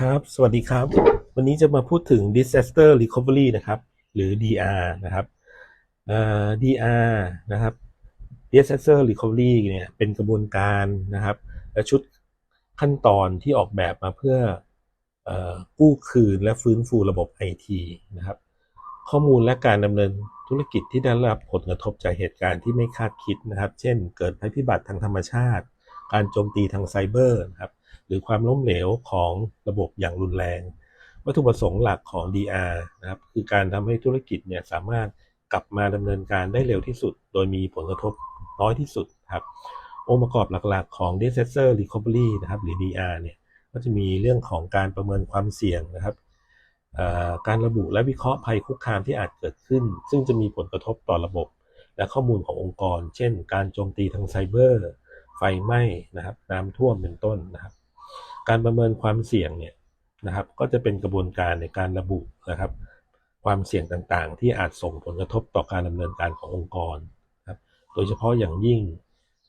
ครับ สวัสดีครับ วันนี้จะมาพูดถึง disaster recovery นะครับ หรือ DR นะครับเอ่อ DR นะครับ disaster recovery เนี่ยเป็นกระบวนการนะครับและชุดขั้นตอนที่ออกแบบมาเพื่อออกู้คืนและฟื้นฟูระบบ IT นะครับ ข้อมูลและการดำเนินธุรกิจที่ได้รับผลกระทบจากเหตุการณ์ที่ไม่คาดคิดนะครับ เช่น เกิดภัยพิบัติทางธรรมชาติ การโจมตีทางไซเบอร์นะครับ หรือความล้มเหลวของระบบอย่างรุนแรง วัตถุประสงค์หลักของ DR นะครับคือการทำให้ธุรกิจเนี่ยสามารถกลับมาดำเนินการได้เร็วที่สุด โดยมีผลกระทบน้อยที่สุดครับองค์ประกอบหลักๆของ Disaster Recovery นะครับหรือ DR เนี่ยก็จะมีเรื่องของการประเมินความเสี่ยงนะครับการระบุและวิเคราะห์ภัยคุกคามที่อาจเกิดขึ้น ซึ่งจะมีผลกระทบต่อระบบ และข้อมูลขององค์กร เช่น การโจมตีทางไซเบอร์ ไฟไหม้นะครับน้ำท่วมเป็นต้นนะครับ การประเมินความเสี่ยงเนี่ยนะครับก็จะเป็นกระบวนการในการระบุนะครับ ความเสี่ยงต่างๆ ที่อาจส่งผลกระทบต่อการดำเนินการขององค์กรนะครับโดยเฉพาะอย่างยิ่ง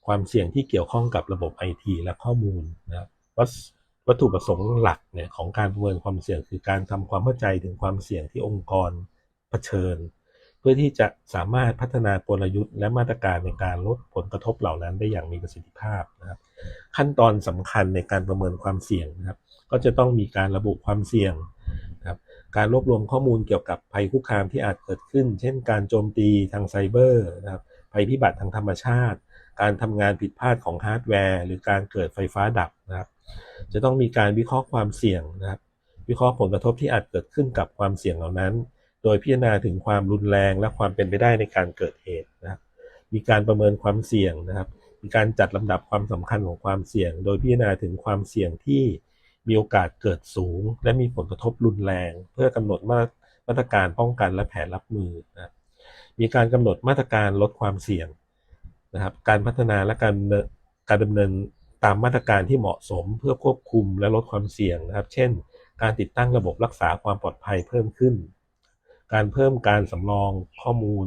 ความเสี่ยงที่เกี่ยวข้องกับระบบ IT และข้อมูลนะครับวัตวัตถุประสงค์หลักเนี่ยของการประเมินความเสี่ยงคือการทำความเข้าใจถึงความเสี่ยงที่องค์กรเผชิญ เพื่อที่จะสามารถพัฒนากลยุทธ์และมาตรการในการลดผลกระทบเหล่านั้นได้อย่างมีประสิทธิภาพนะครับขั้นตอนสำคัญในการประเมินความเสี่ยงนะครับ ก็จะต้องมีการระบุความเสี่ยงนะครับการรวบรวมข้อมูลเกี่ยวกับภัยคุกคามที่อาจเกิดขึ้น เช่น การโจมตีทางไซเบอร์นะครับภัยพิบัติทางธรรมชาติ การทำงานผิดพลาดของฮาร์ดแวร์ หรือการเกิดไฟฟ้าดับนะครับ จะต้องมีการวิเคราะห์ความเสี่ยงนะครับ วิเคราะห์ผลกระทบที่อาจเกิดขึ้นกับความเสี่ยงเหล่านั้น โดยพิจารณาถึงความรุนแรงและความเป็นไปได้ในการเกิดเหตุนะครับ มีการประเมินความเสี่ยงนะครับ มีการจัดลำดับความสำคัญของความเสี่ยง โดยพิจารณาถึงความเสี่ยงที่มีโอกาสเกิดสูง และมีผลกระทบรุนแรง เพื่อกำหนดมาตรการป้องกันและแผนรับมือนะมีการกำหนดมาตรการลดความเสี่ยงนะครับ การพัฒนาและการดำเนินการดำเนินตามมาตรการที่เหมาะสมเพื่อควบคุมและลดความเสี่ยงนะครับ เช่น การติดตั้งระบบรักษาความปลอดภัยเพิ่มขึ้น การเพิ่มการสำรองข้อมูล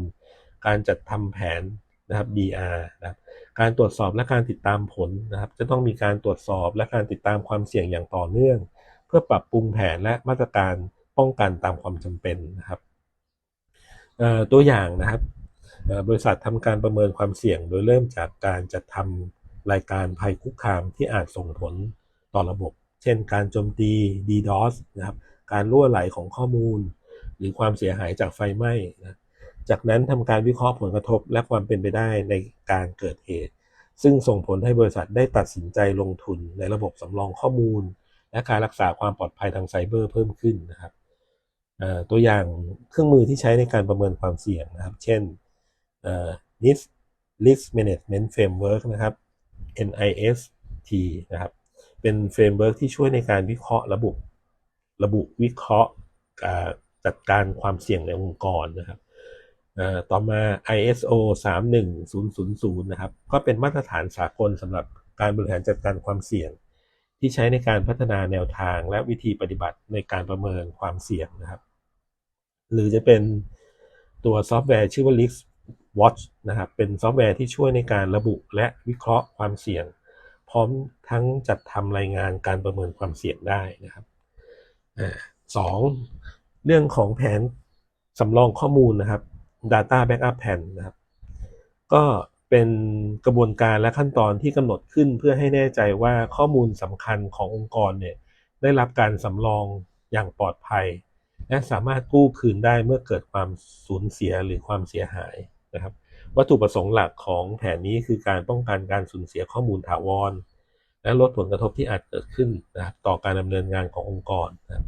การจัดทำแผนนะครับ DR นะครับ การตรวจสอบและการติดตามผลนะครับ จะต้องมีการตรวจสอบและการติดตามความเสี่ยงอย่างต่อเนื่อง เพื่อปรับปรุงแผนและมาตรการป้องกันตามความจำเป็นนะครับตัวอย่างนะครับบริษัททำการประเมินความเสี่ยง โดยเริ่มจากการจัดทำรายการภัยคุกคามที่อาจส่งผลต่อระบบ เช่น การโจมตี DDoS นะครับ การรั่วไหลของข้อมูล หรือความเสียหายจากไฟไหม้นะ จากนั้นทำการวิเคราะห์ผลกระทบและความเป็นไปได้ในการเกิดเหตุ ซึ่งส่งผลให้บริษัทได้ตัดสินใจลงทุนในระบบสำรองข้อมูล และการรักษาความปลอดภัยทางไซเบอร์เพิ่มขึ้นนะครับตัวอย่างเครื่องมือที่ใช้ในการประเมินความเสี่ยงนะครับ เช่น NIST Risk Management Framework นะครับ NIST นะครับ เป็นเฟรมเวิร์กที่ช่วยในการวิเคราะห์ระบุ ระบุวิเคราะห์จัดการความเสี่ยงในองค์กรนะครับ ต่อมา ISO 31000 นะครับ ก็เป็นมาตรฐานสากลสำหรับการบริหารจัดการความเสี่ยง ที่ใช้ในการพัฒนาแนวทางและวิธีปฏิบัติในการประเมินความเสี่ยงนะครับ หรือจะเป็นตัวซอฟต์แวร์ชื่อว่า Risk Watch นะครับ เป็นซอฟต์แวร์ที่ช่วยในการระบุและวิเคราะห์ความเสี่ยง พร้อมทั้งจัดทำรายงานการประเมินความเสี่ยงได้นะครับสองเรื่องของแผนสำรองข้อมูลนะครับ Data Backup Plan นะครับ ก็เป็นกระบวนการและขั้นตอนที่กำหนดขึ้นเพื่อให้แน่ใจว่าข้อมูลสำคัญขององค์กรเนี่ยได้รับการสำรองอย่างปลอดภัย และสามารถกู้คืนได้เมื่อเกิดความสูญเสียหรือความเสียหายนะครับ วัตถุประสงค์หลักของแผนนี้คือการป้องกันการสูญเสียข้อมูลถาวร และลดผลกระทบที่อาจเกิดขึ้นนะครับต่อการดำเนินงานขององค์กรนะครับ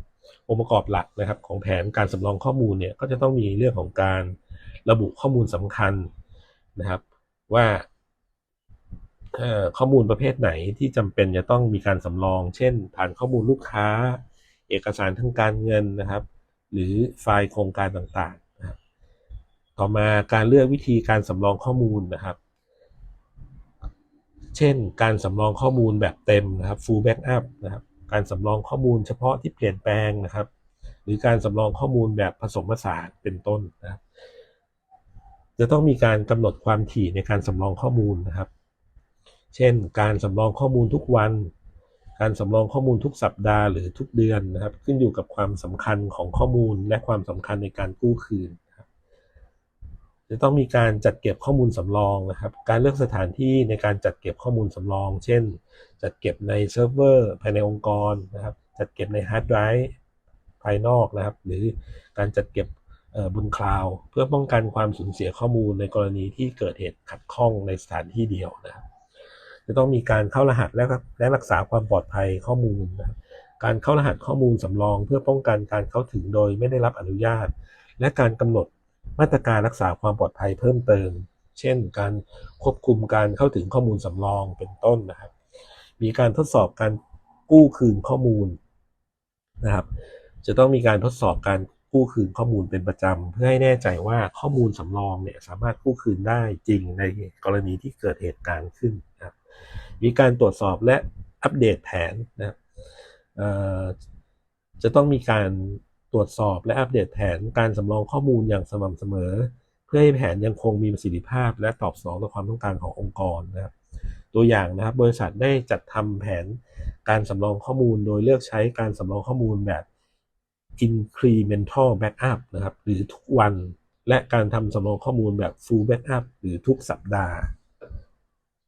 องค์ประกอบหลักนะครับของแผนการสำรองข้อมูลเนี่ยก็จะต้องมีเรื่องของการ ระบุข้อมูลสำคัญนะครับ ว่าข้อมูลประเภทไหนที่จำเป็นจะต้องมีการสำรอง เช่น ฐานข้อมูลลูกค้า เอกสารทางการเงินนะครับ หรือไฟล์โครงการต่างๆนะครับต่อมาการเลือกวิธีการสำรองข้อมูลนะครับ เช่น การสำรองข้อมูลแบบเต็มนะครับ full backup นะครับ การสำรองข้อมูลเฉพาะที่เปลี่ยนแปลงนะครับ หรือการสำรองข้อมูลแบบผสมผสานเป็นต้นนะครับ จะต้องมีการกำหนดความถี่ในการสำรองข้อมูลนะครับ เช่น การสำรองข้อมูลทุกวัน การสำรองข้อมูลทุกสัปดาห์หรือทุกเดือนนะครับ ขึ้นอยู่กับความสำคัญของข้อมูลและความสำคัญในการกู้คืนจะต้องมีการจัดเก็บข้อมูลสำรองนะครับ การเลือกสถานที่ในการจัดเก็บข้อมูลสำรอง เช่น จัดเก็บในเซิร์ฟเวอร์ภายในองค์กรนะครับ จัดเก็บในฮาร์ดไดรฟ์ภายนอกนะครับ หรือการจัดเก็บ บนคลาวด์เพื่อป้องกันความสูญเสียข้อมูลในกรณีที่เกิดเหตุขัดข้องในสถานที่เดียวนะครับจะต้องมีการเข้ารหัสและและรักษาความปลอดภัยข้อมูลนะครับการเข้ารหัสข้อมูลสำรอง เพื่อป้องกันการเข้าถึงโดยไม่ได้รับอนุญาต และการกำหนดมาตรการรักษาความปลอดภัยเพิ่มเติม เช่น การควบคุมการเข้าถึงข้อมูลสำรองเป็นต้นนะครับ มีการทดสอบการกู้คืนข้อมูลนะครับ จะต้องมีการทดสอบการ กู้คืนข้อมูลเป็นประจำ เพื่อให้แน่ใจว่าข้อมูลสำรองเนี่ยสามารถกู้คืนได้จริงในกรณีที่เกิดเหตุการณ์ขึ้นนะครับมีการตรวจสอบและอัปเดตแผนนะครับจะต้องมีการตรวจสอบและอัปเดตแผนการสำรองข้อมูลอย่างสม่ำเสมอ เพื่อให้แผนยังคงมีประสิทธิภาพ และตอบสนองต่อความต้องการขององค์กรนะครับตัวอย่างนะครับ บริษัทได้จัดทำแผนการสำรองข้อมูลโดยเลือกใช้การสำรองข้อมูลแบบ incremental backup นะครับ หรือทุกวัน และการทำสำรองข้อมูลแบบ full backup หรือทุกสัปดาห์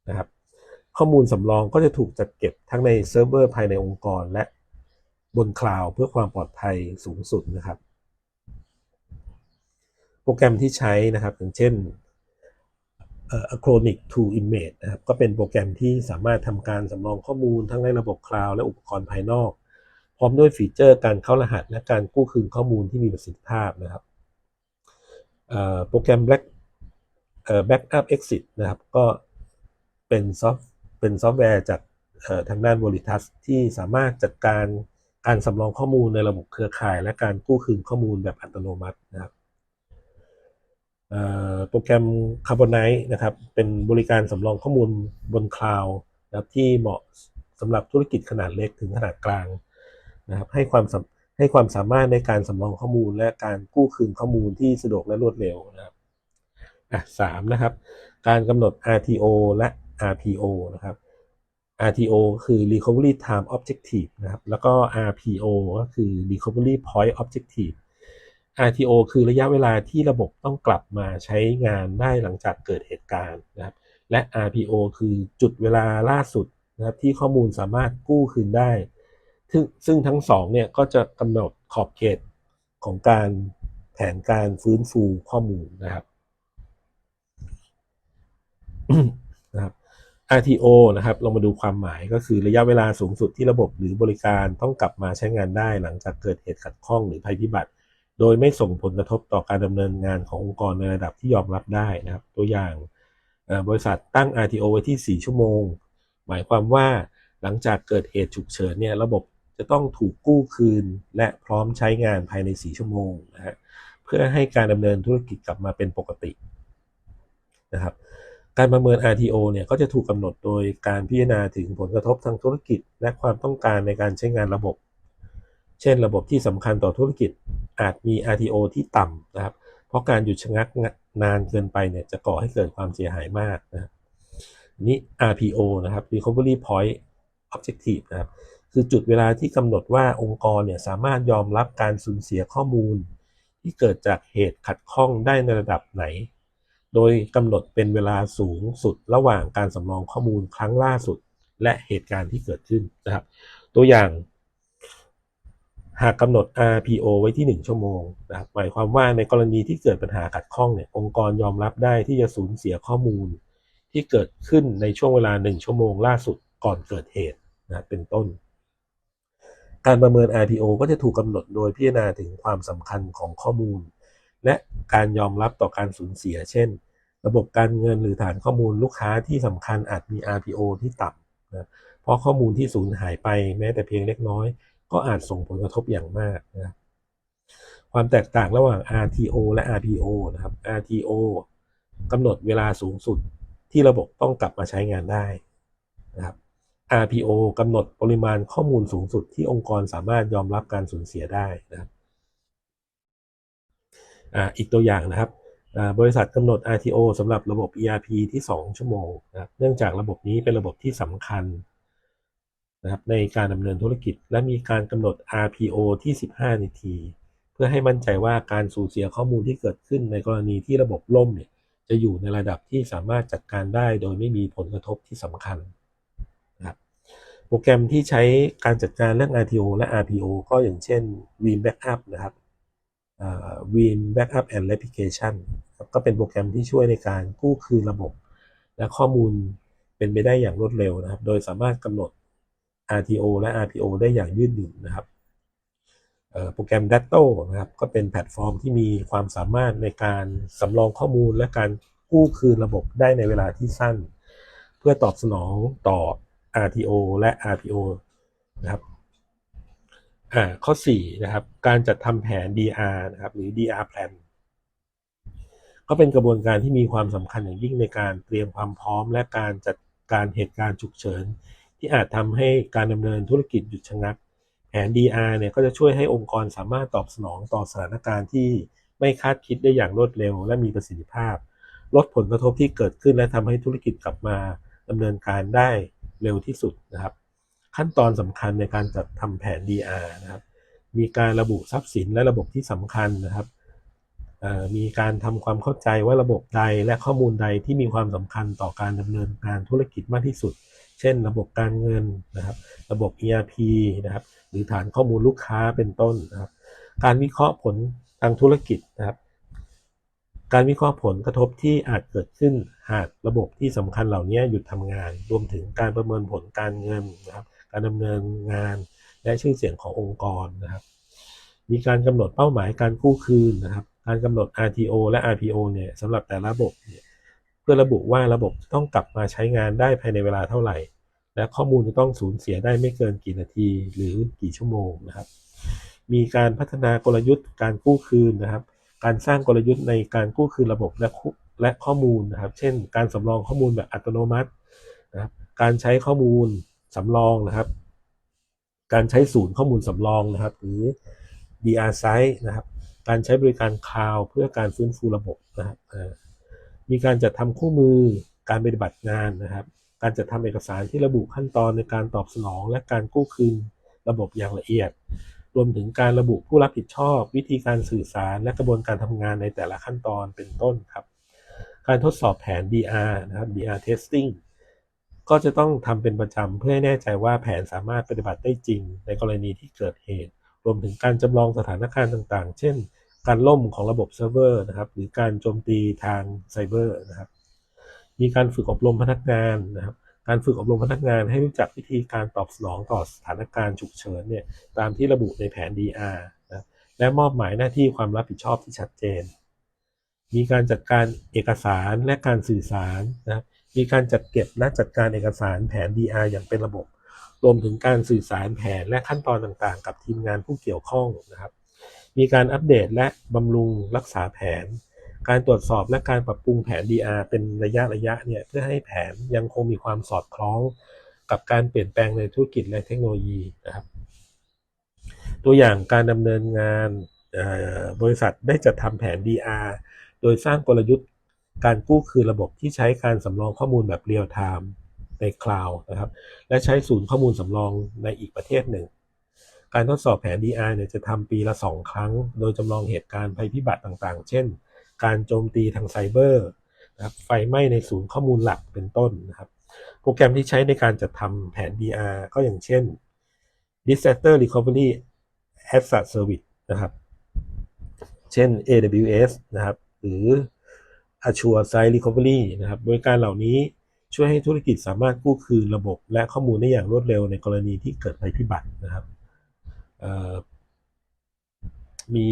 นะครับ ข้อมูลสำรองก็จะถูกจัดเก็บทั้งในเซิร์ฟเวอร์ภายในองค์กร และบนคลาวด์เพื่อความปลอดภัยสูงสุดนะครับ โปรแกรมที่ใช้นะครับ อย่างเช่น Acronic to Image นะครับ ก็เป็นโปรแกรมที่สามารถทำการสำรองข้อมูลทั้งในระบบคลาวด์และอุปกรณ์ภายนอก ร้อมด้วยฟีเจอร์การเข้ารหัส และการกู้คืนข้อมูลที่มีประสิทธิภาพนะครับโปรแกรม Black Backup Exit นะครับ ก็เป็นซอฟเป็นซอฟต์แวร์จากทางด้าน Veritas ที่สามารถจัดการการสำรองข้อมูลในระบบเครือข่าย และการกู้คืนข้อมูลแบบอัตโนมัตินะครับโปรแกรม Carbonite นะครับ เป็นบริการสำรองข้อมูลบนคลาวด์นะครับที่เหมาะสำหรับธุรกิจขนาดเล็กถึงขนาดกลาง นะครับให้ความให้ความสามารถในการสำรองข้อมูล และการกู้คืนข้อมูลที่สะดวกและรวดเร็วนะครับอะสามนะครับ การกำหนด RTO และ RPO นะครับ RTO คือ Recovery Time Objective นะครับ แล้วก็ RPO ก็คือ Recovery Point Objective RTO คือระยะเวลาที่ระบบต้องกลับมาใช้งานได้หลังจากเกิดเหตุการณ์นะครับ และ RPO คือจุดเวลาล่าสุดนะครับที่ข้อมูลสามารถกู้คืนได้ ซึ่งซึ่งทั้งสองเนี่ยก็จะกำหนดขอบเขตของการแผนการฟื้นฟูข้อมูลนะครับนะครับ RTO นะครับเรามาดูความหมายก็คือระยะเวลาสูงสุดที่ระบบหรือบริการต้องกลับมาใช้งานได้หลังจากเกิดเหตุขัดข้องหรือภัยพิบัติ โดยไม่ส่งผลกระทบต่อการดำเนินงานขององค์กรในระดับที่ยอมรับได้นะครับ ตัวอย่างบริษัทตั้ง RTO ไว้ที่ 4 ชั่วโมง หมายความว่าหลังจากเกิดเหตุฉุกเฉินเนี่ยระบบ จะต้องถูกกู้คืน และพร้อมใช้งานภายใน 4 ชั่วโมงนะฮะเพื่อให้การดำเนินธุรกิจกลับมาเป็นปกตินะครับการประเมิน RTO เนี่ยก็จะถูกกำหนดโดยการพิจารณาถึงผลกระทบทางธุรกิจ และความต้องการในการใช้งานระบบ เช่น ระบบที่สำคัญต่อธุรกิจอาจมี RTO ที่ต่ำนะครับ เพราะการหยุดชะงักนานเกินไปเนี่ยจะก่อให้เกิดความเสียหายมากนะนี้ RPO นะครับ Recovery Point Objective นะครับ คือจุดเวลาที่กำหนดว่าองค์กรเนี่ยสามารถยอมรับการสูญเสียข้อมูล ที่เกิดจากเหตุขัดข้องได้ในระดับไหน โดยกำหนดเป็นเวลาสูงสุดระหว่างการสำรองข้อมูลครั้งล่าสุด และเหตุการณ์ที่เกิดขึ้นนะครับ ตัวอย่าง หากกำหนด RPO ไว้ที่ 1 ชั่วโมงนะครับหมายความว่าในกรณีที่เกิดปัญหาขัดข้องเนี่ยองค์กรยอมรับได้ที่จะสูญเสียข้อมูล ที่เกิดขึ้นในช่วงเวลา 1 ชั่วโมงล่าสุดก่อนเกิดเหตุนะเป็นต้น การประเมิน RPO ก็จะถูกกำหนดโดยพิจารณาถึงความสำคัญของข้อมูล และการยอมรับต่อการสูญเสีย เช่น ระบบการเงินหรือฐานข้อมูลลูกค้าที่สำคัญอาจมี RPO ที่ต่ำนะเพราะข้อมูลที่สูญหายไปแม้แต่เพียงเล็กน้อย ก็อาจส่งผลกระทบอย่างมากนะความแตกต่างระหว่าง RTO และ RPO นะครับ RTO กำหนดเวลาสูงสุดที่ระบบต้องกลับมาใช้งานได้นะครับ RPO กำหนดปริมาณข้อมูลสูงสุดที่องค์กรสามารถยอมรับการสูญเสียได้นะครับออีกตัวอย่างนะครับบริษัทกำหนด RTO สำหรับระบบ ERP ที่ 2 ชั่วโมงนะเนื่องจากระบบนี้เป็นระบบที่สำคัญนะครับในการดำเนินธุรกิจ และมีการกำหนด RPO ที่ 15 นาที เพื่อให้มั่นใจว่าการสูญเสียข้อมูลที่เกิดขึ้นในกรณีที่ระบบล่มเนี่ยจะอยู่ในระดับที่สามารถจัดการได้โดยไม่มีผลกระทบที่สำคัญ รแกรมที่ใช้การจัดการเรื่อง RTO และ RPO ก็อย่างเช่น Veeam Backup นะครับ Veeam Backup and Replication ก็เป็นโปรแกรมที่ช่วยในการกู้คืนระบบ และข้อมูลเป็นไปได้อย่างรวดเร็วนะครับ โดยสามารถกำหนด RTO และ RPO ได้อย่างยืดหยุ่นนะครับโปรแกรม Datto นะครับ ก็เป็นแพลตฟอร์มที่มีความสามารถในการสำรองข้อมูลและการกู้คืนระบบได้ในเวลาที่สั้น เพื่อตอบสนองต่อ RTO และ RPO นะครับข้อ4นะครับการจัดทำแผน DR นะครับหรือ DR plan ก็เป็นกระบวนการที่มีความสำคัญอย่างยิ่งในการเตรียมความพร้อม และการจัดการเหตุการณ์ฉุกเฉิน ที่อาจทำให้การดำเนินธุรกิจหยุดชะงัก แผน DR เนี่ยก็จะช่วยให้องค์กรสามารถตอบสนองต่อสถานการณ์ที่ไม่คาดคิดได้อย่างรวดเร็ว และมีประสิทธิภาพ ลดผลกระทบที่เกิดขึ้นและทำให้ธุรกิจกลับมาดำเนินการได้ เร็วที่สุดนะครับ ขั้นตอนสำคัญในการจัดทำแผน DR นะครับ มีการระบุทรัพย์สินและระบบที่สำคัญนะครับมีการทำความเข้าใจว่าระบบใดและข้อมูลใดที่มีความสำคัญต่อการดำเนินงานธุรกิจมากที่สุด เช่น ระบบการเงินนะครับ ระบบ ERP นะครับ หรือฐานข้อมูลลูกค้าเป็นต้นนะครับ การวิเคราะห์ผลทางธุรกิจนะครับ การวิเคราะห์ผลกระทบที่อาจเกิดขึ้นหากระบบที่สำคัญเหล่านี้หยุดทำงาน รวมถึงการประเมินผลการเงินนะครับ การดำเนินงาน และชื่อเสียงขององค์กรนะครับ มีการกำหนดเป้าหมายการกู้คืนนะครับ การกำหนด RTO และ RPO เนี่ยสำหรับแต่ละระบบเนี่ยเพื่อระบุว่าระบบต้องกลับมาใช้งานได้ภายในเวลาเท่าไหร่ และข้อมูลจะต้องสูญเสียได้ไม่เกินกี่นาทีหรือกี่ชั่วโมงนะครับ มีการพัฒนากลยุทธ์การกู้คืนนะครับ การสร้างกลยุทธ์ในการกู้คืนระบบและและข้อมูลนะครับ เช่น การสำรองข้อมูลแบบอัตโนมัตินะครับ การใช้ข้อมูลสำรองนะครับ การใช้ศูนย์ข้อมูลสำรองนะครับ หรือ DR site นะครับ การใช้บริการคลาวเพื่อการฟื้นฟูระบบนะครับมีการจัดทำคู่มือการปฏิบัติงานนะครับ การจัดทำเอกสารที่ระบุขั้นตอนในการตอบสนอง และการกู้คืนระบบอย่างละเอียด รวมถึงการระบุผู้รับผิดชอบ วิธีการสื่อสารและกระบวนการทำงานในแต่ละขั้นตอนเป็นต้นครับ การทดสอบแผน DR นะครับ DR testing ก็จะต้องทำเป็นประจำเพื่อให้แน่ใจว่าแผนสามารถปฏิบัติได้จริงในกรณีที่เกิดเหตุ รวมถึงการจำลองสถานการณ์ต่างๆ เช่น การล่มของระบบเซิร์ฟเวอร์นะครับ หรือการโจมตีทางไซเบอร์นะครับ มีการฝึกอบรมพนักงานนะครับ การฝึกอบรมพนักงานให้รู้จักวิธีการตอบสนองต่อสถานการณ์ฉุกเฉินเนี่ยตามที่ระบุในแผน DR นะและมอบหมายหน้าที่ความรับผิดชอบที่ชัดเจน มีการจัดการเอกสารและการสื่อสารนะมีการจัดเก็บและจัดการเอกสารแผน DR อย่างเป็นระบบ รวมถึงการสื่อสารแผนและขั้นตอนต่างๆ กับทีมงานผู้เกี่ยวข้องนะครับ มีการอัปเดตและบำรุงรักษาแผน การตรวจสอบและการปรับปรุงแผน DR เป็นระยะระยะเนี่ยเพื่อให้แผนยังคงมีความสอดคล้องกับการเปลี่ยนแปลงในธุรกิจและเทคโนโลยีนะครับ ตัวอย่างการดำเนินงานบริษัทได้จัดทำแผน DR โดยสร้างกลยุทธ์การกู้คืนระบบที่ใช้การสำรองข้อมูลแบบเรียลไทม์ในคลาวด์นะครับ และใช้ศูนย์ข้อมูลสำรองในอีกประเทศหนึ่ง การทดสอบแผน DR เนี่ยจะทำปีละ 2 ครั้ง โดยจำลองเหตุการณ์ภัยพิบัติต่างๆ เช่น การโจมตีทางไซเบอร์นะครับไฟไหม้ในศูนย์ข้อมูลหลักเป็นต้นนะครับ โปรแกรมที่ใช้ในการจัดทำแผน DR ก็อย่างเช่น Disaster Recovery as a Service นะครับ เช่น AWS นะครับ หรือ Azure Site Recovery นะครับ บริการเหล่านี้ช่วยให้ธุรกิจสามารถกู้คืนระบบและข้อมูลได้อย่างรวดเร็วในกรณีที่เกิดภัยพิบัตินะครับมี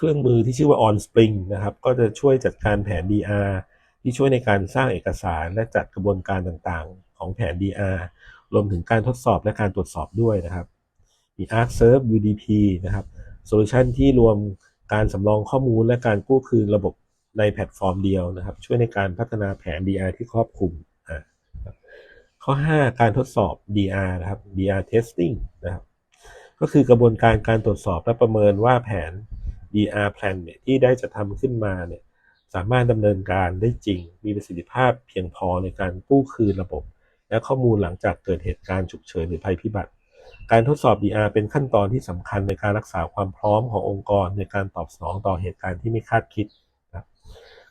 เครื่องมือที่ชื่อว่า OnSpring นะครับ ก็จะช่วยจัดการแผน DR ที่ช่วยในการสร้างเอกสารและจัดกระบวนการต่างๆ ของแผน DR รวมถึงการทดสอบและการตรวจสอบด้วยนะครับ มี ArcServe UDP นะครับโซลูชันที่รวมการสำรองข้อมูลและการกู้คืนระบบในแพลตฟอร์มเดียวนะครับ ช่วยในการพัฒนาแผน DR ที่ครอบคลุมข้อ 5 การทดสอบ DR นะครับ DR testing นะครับ ก็คือกระบวนการการตรวจสอบและประเมินว่าแผน DR plan เนี่ยที่ได้จะทำขึ้นมาเนี่ยสามารถดำเนินการได้จริง มีประสิทธิภาพเพียงพอในการกู้คืนระบบ และข้อมูลหลังจากเกิดเหตุการณ์ฉุกเฉินหรือภัยพิบัติ การทดสอบ DR เป็นขั้นตอนที่สำคัญในการรักษาความพร้อมขององค์กร ในการตอบสนองต่อเหตุการณ์ที่ไม่คาดคิดนะ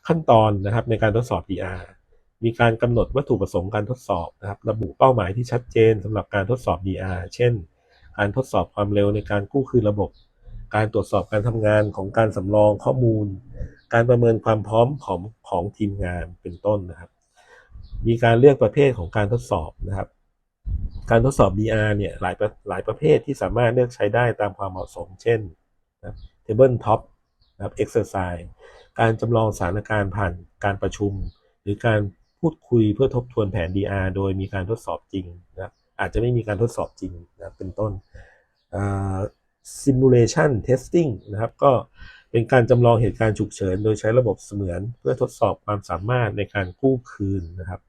ขั้นตอนนะครับในการทดสอบ DR มีการกำหนดวัตถุประสงค์การทดสอบนะครับระบุเป้าหมายที่ชัดเจนสำหรับการทดสอบ DR เช่น การทดสอบความเร็วในการกู้คืนระบบ การตรวจสอบการทำงานของการสำรองข้อมูล การประเมินความพร้อมของของทีมงานเป็นต้นนะครับ มีการเลือกประเภทของการทดสอบนะครับ การทดสอบ DR เนี่ยหลายหลายประเภทที่สามารถเลือกใช้ได้ตามความเหมาะสม เช่นนะครับ Table Top นะครับ Exercise การจำลองสถานการณ์ผ่านการประชุม หรือการพูดคุยเพื่อทบทวนแผน DR โดยมีการทดสอบจริงนะครับอาจจะไม่มีการทดสอบจริงนะเป็นต้นอ่า Simulation Testing นะครับ ก็เป็นการจำลองเหตุการณ์ฉุกเฉิน โดยใช้ระบบเสมือน เพื่อทดสอบความสามารถในการกู้คืนนะครับ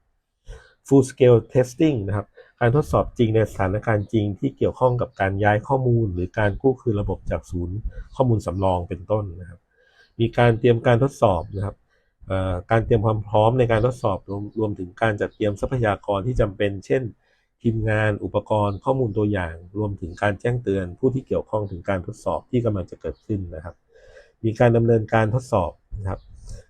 Full Scale Testing นะครับ การทดสอบจริงในสถานการณ์จริงที่เกี่ยวข้องกับการย้ายข้อมูล หรือการกู้คืนระบบจากศูนย์ ข้อมูลสำรองเป็นต้นนะครับ มีการเตรียมการทดสอบนะครับการเตรียมความพร้อมในการทดสอบรวมรวมถึงการจัดเตรียมทรัพยากรที่จำเป็น เช่น ทีมงาน อุปกรณ์ ข้อมูลตัวอย่าง รวมถึงการแจ้งเตือนผู้ที่เกี่ยวข้องถึงการทดสอบที่กำลังจะเกิดขึ้นนะครับ มีการดำเนินการทดสอบนะครับ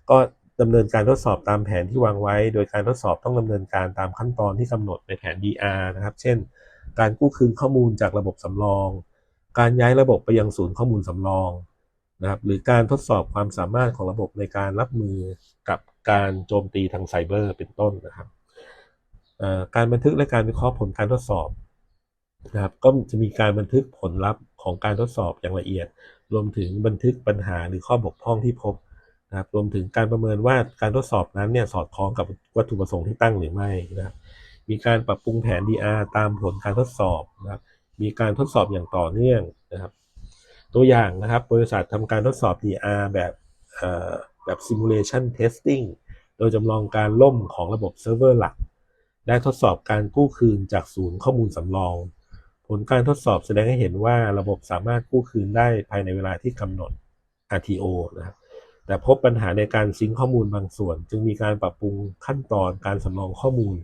ก็ดำเนินการทดสอบตามแผนที่วางไว้ โดยการทดสอบต้องดำเนินการตามขั้นตอนที่กำหนดในแผน DR นะครับ เช่น การกู้คืนข้อมูลจากระบบสำรอง การย้ายระบบไปยังศูนย์ข้อมูลสำรองนะครับ หรือการทดสอบความสามารถของระบบในการรับมือกับการโจมตีทางไซเบอร์เป็นต้นนะครับ การบันทึกและการวิเคราะห์ผลการทดสอบนะครับก็จะมีการบันทึกผลลัพธ์ของการทดสอบอย่างละเอียด รวมถึงบันทึกปัญหาหรือข้อบกพร่องที่พบนะครับรวมถึงการประเมินว่าการทดสอบนั้นเนี่ยสอดคล้องกับวัตถุประสงค์ที่ตั้งหรือไม่นะครับมีการปรับปรุงแผน DR ตามผลการทดสอบนะครับมีการทดสอบอย่างต่อเนื่องนะครับตัวอย่างนะครับบริษัททำการทดสอบ DR แบบแบบ simulation testing โดยจำลองการล่มของระบบเซิร์ฟเวอร์หลัก และทดสอบการกู้คืนจากศูนย์ข้อมูลสำรอง ผลการทดสอบแสดงให้เห็นว่าระบบสามารถกู้คืนได้ภายในเวลาที่กำหนด RTO นะครับแต่พบปัญหาในการซิงข้อมูลบางส่วน จึงมีการปรับปรุงขั้นตอนการสำรองข้อมูล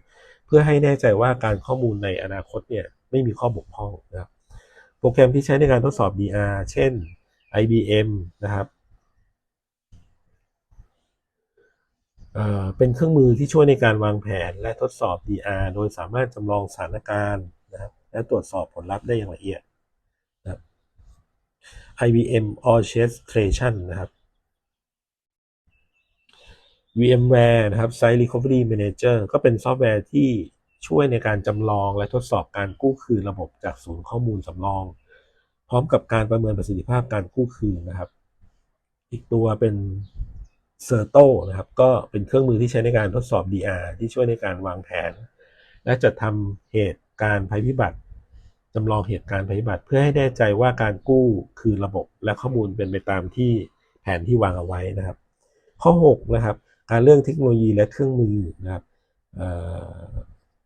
เพื่อให้แน่ใจว่าการข้อมูลในอนาคตเนี่ยไม่มีข้อบกพร่องนะครับโปรแกรมที่ใช้ในการทดสอบ DR เช่น IBM นะครับ เป็นเครื่องมือที่ช่วยในการวางแผนและทดสอบ DR โดยสามารถจำลองสถานการณ์นะครับและตรวจสอบผลลัพธ์ได้อย่างละเอียดนะครับ IBM Orchestration นะครับ VMware นะครับ Site Recovery Manager ก็เป็นซอฟต์แวร์ที่ช่วยในการจำลองและทดสอบการกู้คืนระบบจากศูนย์ข้อมูลสำรอง พร้อมกับการประเมินประสิทธิภาพการกู้คืนนะครับ อีกตัวเป็น c e r t o นะครับก็เป็นเครื่องมือที่ใช้ในการทดสอบ DR ที่ช่วยในการวางแผน และจัดทำเหตุการณ์ภัยพิบัติจำลองเหตุการณ์ภัยพิบัติ เพื่อให้แน่ใจว่าการกู้คืนระบบและข้อมูลเป็นไปตามที่แผนที่วางเอาไว้นะครับ ข้อ6นะครับการเลือกเทคโนโลยีและเครื่องมือนะครับ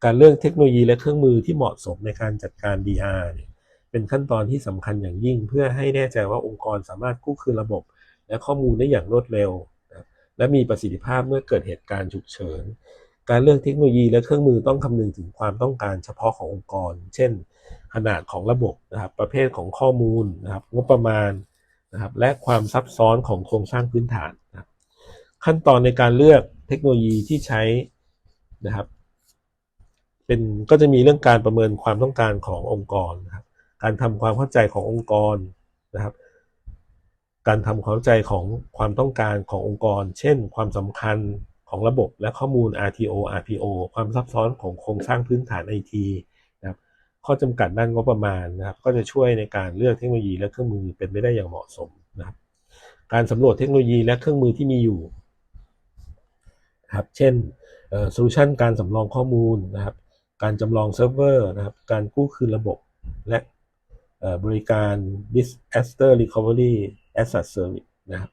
การเลือกเทคโนโลยีและเครื่องมือที่เหมาะสมในการจัดการ DR เนี่ยเป็นขั้นตอนที่สำคัญอย่างยิ่ง เพื่อให้แน่ใจว่าองค์กรสามารถกู้คืนระบบ และข้อมูลได้อย่างรวดเร็ว และมีประสิทธิภาพเมื่อเกิดเหตุการณ์ฉุกเฉิน การเลือกเทคโนโลยีและเครื่องมือต้องคำนึงถึงความต้องการเฉพาะขององค์กร เช่น ขนาดของระบบนะครับประเภทของข้อมูลนะครับงบประมาณนะครับและความซับซ้อนของโครงสร้างพื้นฐานนะขั้นตอนในการเลือกเทคโนโลยีที่ใช้นะครับเป็นก็จะมีเรื่องการประเมินความต้องการขององค์กรนะครับการทำความเข้าใจขององค์กรนะครับ การทำความเข้าใจของความต้องการขององค์กร เช่น ความสำคัญของระบบและข้อมูล RTO RPO ความซับซ้อนของโครงสร้างพื้นฐาน IT นะครับข้อจำกัดด้านงบประมาณนะครับ ก็จะช่วยในการเลือกเทคโนโลยีและเครื่องมือเป็นไปได้อย่างเหมาะสมนะครับ การสำรวจเทคโนโลยีและเครื่องมือที่มีอยู่ครับ เช่นโซลูชันการสำรองข้อมูลนะครับ การจำลองเซิร์ฟเวอร์นะครับ การกู้คืนระบบและบริการ Disaster Recovery as a Service นะครับ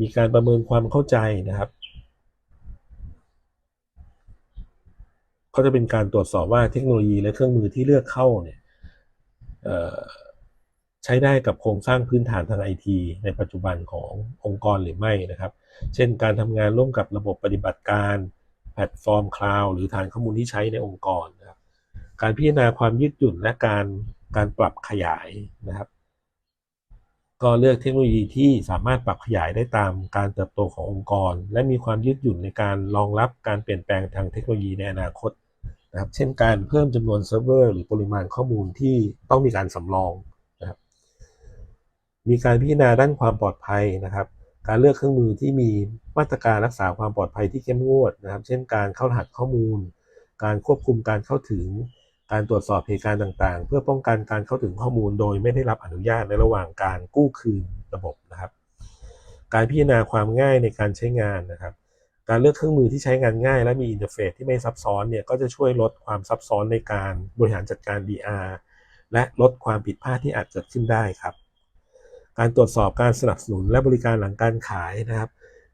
มีการประเมินความเข้าใจนะครับก็จะเป็นการตรวจสอบว่าเทคโนโลยีและเครื่องมือที่เลือกเข้าเนี่ยใช้ได้กับโครงสร้างพื้นฐานทางไอทีในปัจจุบันขององค์กรหรือไม่นะครับ เช่นการทำงานร่วมกับระบบปฏิบัติการ แพลตฟอร์มคลาวด์หรือฐานข้อมูลที่ใช้ในองค์กรนะครับการพิจารณาความยืดหยุ่นและการการปรับขยายนะครับ ก็เลือกเทคโนโลยีที่สามารถปรับขยายได้ตามการเติบโตขององค์กร และมีความยืดหยุ่นในการรองรับการเปลี่ยนแปลงทางเทคโนโลยีในอนาคตนะครับเช่นการเพิ่มจำนวนเซิร์ฟเวอร์หรือปริมาณข้อมูลที่ต้องมีการสำรองนะครับมีการพิจารณาด้านความปลอดภัยนะครับ การเลือกเครื่องมือที่มีมาตรการรักษาความปลอดภัยที่เข้มงวดนะครับ เช่นการเข้ารหัสข้อมูล การควบคุมการเข้าถึง การตรวจสอบเหตุการณ์ต่างๆ เพื่อป้องกันการเข้าถึงข้อมูลโดยไม่ได้รับอนุญาตในระหว่างการกู้คืนระบบนะครับ การพิจารณาความง่ายในการใช้งานนะครับ การเลือกเครื่องมือที่ใช้งานง่าย และมีอินเทอร์เฟซที่ไม่ซับซ้อนเนี่ยก็จะช่วยลดความซับซ้อนในการบริหารจัดการ DR และลดความผิดพลาดที่อาจเกิดขึ้นได้ครับ การตรวจสอบการสนับสนุนและบริการหลังการขายนะครับ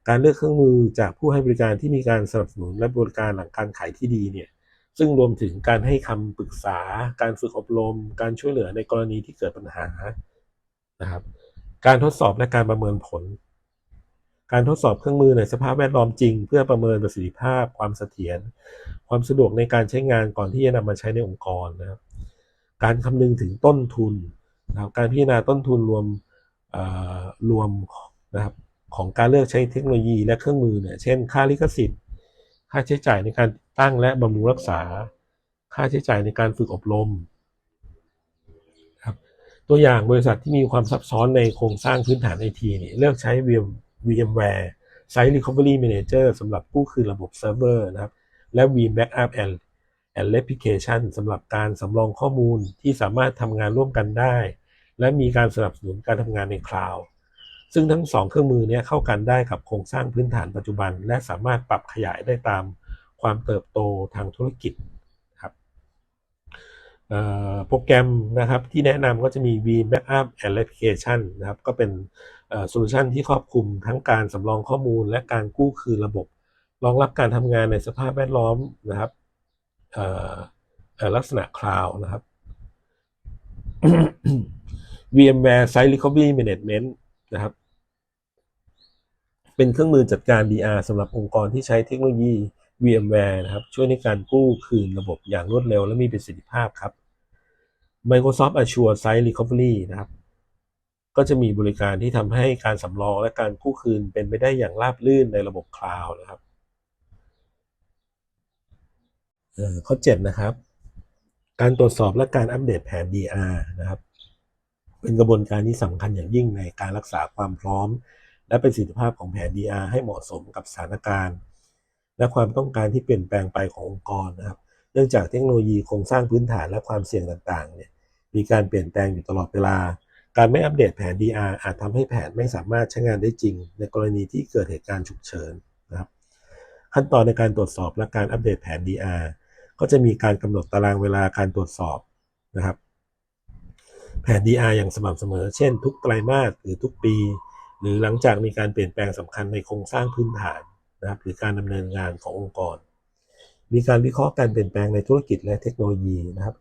การเลือกเครื่องมือจากผู้ให้บริการที่มีการสนับสนุนและบริการหลังการขายที่ดีเนี่ย ซึ่งรวมถึงการให้คำปรึกษา การฝึกอบรม การช่วยเหลือในกรณีที่เกิดปัญหานะครับ การทดสอบและการประเมินผล การทดสอบเครื่องมือในสภาพแวดล้อมจริง เพื่อประเมินประสิทธิภาพ ความเสถียรความสะดวกในการใช้งานก่อนที่จะนำมาใช้ในองค์กรนะครับ การคำนึงถึงต้นทุนนะครับการพิจารณาต้นทุนรวมรวมนะครับของการเลือกใช้เทคโนโลยีและเครื่องมือเนี่ย เช่น ค่าลิขสิทธิ์ ค่าใช้จ่ายในการ ติดตั้งและบำรุงรักษา ค่าใช้จ่ายในการฝึกอบรมครับตัวอย่างบริษัทที่มีความซับซ้อนในโครงสร้างพื้นฐานไอทีเนี่ยเลือกใช้ VM VMware Site Recovery Manager สำหรับกู้คืนระบบเซิร์ฟเวอร์นะครับ และ Veeam Backup and and Replication สำหรับการสำรองข้อมูลที่สามารถทำงานร่วมกันได้ และมีการสนับสนุนการทำงานในคลาวด์ซึ่งทั้งสองเครื่องมือเนี้เข้ากันได้กับโครงสร้างพื้นฐานปัจจุบัน และสามารถปรับขยายได้ตาม ความเติบโตทางธุรกิจครับโปรแกรมนะครับที่แนะนำก็จะมี V Backup and Replication นะครับก็เป็นโซลูชันที่ครอบคลุมทั้งการสำรองข้อมูล และการกู้คืนระบบ รองรับการทำงานในสภาพแวดล้อมนะครับลักษณะคลาวนะครับ VMware Site Recovery Management นะครับ เป็นเครื่องมือจัดการ DR สำหรับองค์กรที่ใช้เทคโนโลยี VMware นะครับ ช่วยในการกู้คืนระบบอย่างรวดเร็วและมีประสิทธิภาพครับ Microsoft Azure Site Recovery นะครับ ก็จะมีบริการที่ทำให้การสำรองและการกู้คืนเป็นไปได้อย่างราบรื่นในระบบคลาวด์นะครับเอ่อข้อ7นะครับ การตรวจสอบและการอัปเดตแผน DR นะครับ เป็นกระบวนการที่สำคัญอย่างยิ่งในการรักษาความพร้อม และประสิทธิภาพของแผน DR ให้เหมาะสมกับสถานการณ์ และความต้องการที่เปลี่ยนแปลงไปขององค์กรนะครับ เนื่องจากเทคโนโลยีโครงสร้างพื้นฐานและความเสี่ยงต่างๆเนี่ยมีการเปลี่ยนแปลงอยู่ตลอดเวลา การไม่อัปเดตแผน DR อาจทำให้แผนไม่สามารถใช้งานได้จริง ในกรณีที่เกิดเหตุการณ์ฉุกเฉินนะครับ ขั้นตอนในการตรวจสอบและการอัปเดตแผน DR ก็จะมีการกำหนดตารางเวลาการตรวจสอบนะครับ แผน DR อย่างสม่ำเสมอ เช่น ทุกไตรมาสหรือทุกปี หรือหลังจากมีการเปลี่ยนแปลงสำคัญในโครงสร้างพื้นฐาน นะครับหรือการดำเนินงานขององค์กร มีการวิเคราะห์การเปลี่ยนแปลงในธุรกิจและเทคโนโลยีนะครับ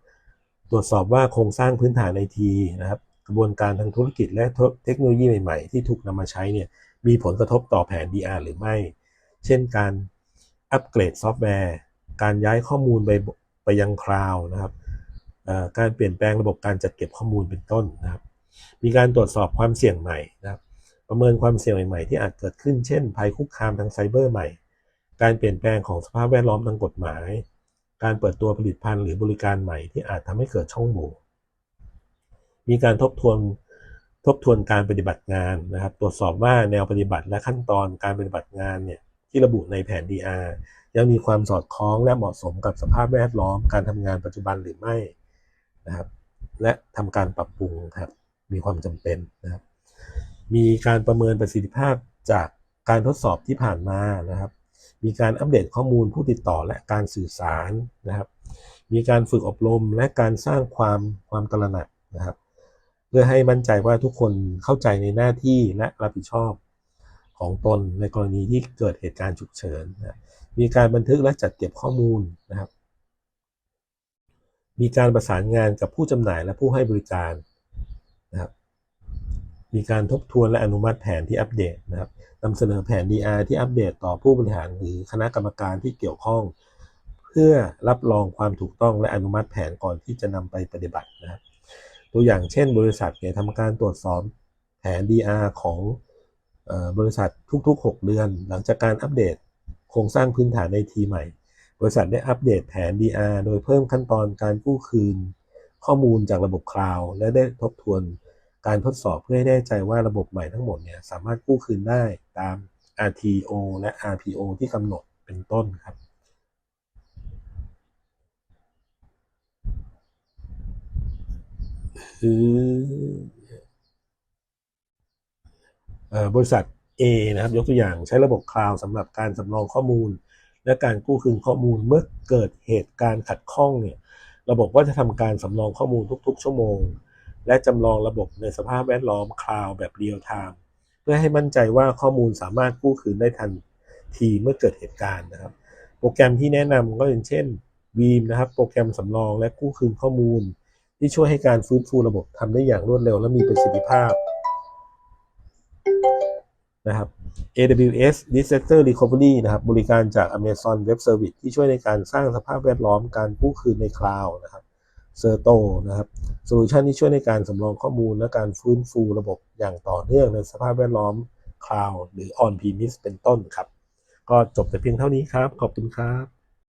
ตรวจสอบว่าโครงสร้างพื้นฐานไอทีนะครับ กระบวนการทางธุรกิจและเทคโนโลยีใหม่ๆ ที่ถูกนำมาใช้เนี่ยมีผลกระทบต่อแผน DR หรือไม่ เช่นการอัปเกรดซอฟต์แวร์ การย้ายข้อมูลไปไปยังคลาวด์นะครับการเปลี่ยนแปลงระบบการจัดเก็บข้อมูลเป็นต้นนะครับ มีการตรวจสอบความเสี่ยงใหม่นะครับ ประเมินความเสี่ยงใหม่ๆ ที่อาจเกิดขึ้นเช่น ภัยคุกคามทางไซเบอร์ใหม่ การเปลี่ยนแปลงของสภาพแวดล้อมทางกฎหมาย การเปิดตัวผลิตภัณฑ์หรือบริการใหม่ที่อาจทำให้เกิดช่องโหว่มีการทบทวนทบทวนการปฏิบัติงานนะครับ ตรวจสอบว่าแนวปฏิบัติและขั้นตอนการปฏิบัติงานเนี่ยที่ระบุในแผน DR ยังมีความสอดคล้องและเหมาะสมกับสภาพแวดล้อมการทำงานปัจจุบันหรือไม่นะครับ และทำการปรับปรุงครับมีความจำเป็นนะครับ มีการประเมินประสิทธิภาพจากการทดสอบที่ผ่านมานะครับ มีการอัปเดตข้อมูลผู้ติดต่อและการสื่อสารนะครับ มีการฝึกอบรมและการสร้างความความตระหนักนะครับ เพื่อให้มั่นใจว่าทุกคนเข้าใจในหน้าที่และรับผิดชอบของตนในกรณีที่เกิดเหตุการณ์ฉุกเฉินนะมีการบันทึกและจัดเก็บข้อมูลนะครับ มีการประสานงานกับผู้จำหน่ายและผู้ให้บริการนะครับ มีการทบทวนและอนุมัติแผนที่อัปเดตนะครับนำเสนอแผน DR ที่อัปเดตต่อผู้บริหารหรือคณะกรรมการที่เกี่ยวข้อง เพื่อรับรองความถูกต้องและอนุมัติแผนก่อนที่จะนำไปปฏิบัตินะครับตัวอย่างเช่น บริษัทเนี่ยทำการตรวจสอบแผน DR ของออบริษัททุกๆ 6 เดือน หลังจากการอัปเดตโครงสร้างพื้นฐานในทีใหม่ บริษัทได้อัปเดตแผน DR โดยเพิ่มขั้นตอนการกู้คืน ข้อมูลจากระบบคลาวด์และได้ทบทวน การทดสอบเพื่อให้แน่ใจว่าระบบใหม่ทั้งหมดเนี่ยสามารถกู้คืนได้ตาม RTO และ RPO ที่กำหนดเป็นต้นครับคือบริษัท A นะครับ ยกตัวอย่างใช้ระบบคลาวด์สำหรับการสำรองข้อมูล และการกู้คืนข้อมูลเมื่อเกิดเหตุการณ์ขัดข้องเนี่ย ระบบก็จะทำการสำรองข้อมูลทุก ๆ ชั่วโมง และจำลองระบบในสภาพแวดล้อมคลาวด์แบบเรียลไทม์เพื่อให้มั่นใจว่าข้อมูลสามารถกู้คืนได้ทันทีเมื่อเกิดเหตุการณ์นะครับ โปรแกรมที่แนะนำก็อย่างเช่น Veeam นะครับ โปรแกรมสำรองและกู้คืนข้อมูล ที่ช่วยให้การฟื้นฟูระบบทำได้อย่างรวดเร็วและมีประสิทธิภาพนะครับ AWS Disaster Recovery นะครับ บริการจาก Amazon Web Service ที่ช่วยในการสร้างสภาพแวดล้อมการกู้คืนในคลาวด์นะครับ c e r t o นะครับโซลูชันที่ช่วยในการสำรองข้อมูลและการฟื้นฟูระบบอย่างต่อเนื่องในสภาพแวดล้อมคลาวด์หรือ On Premise เป็นต้นครับ ก็จบแต่เพียงเท่านี้ครับ ขอบคุณครับ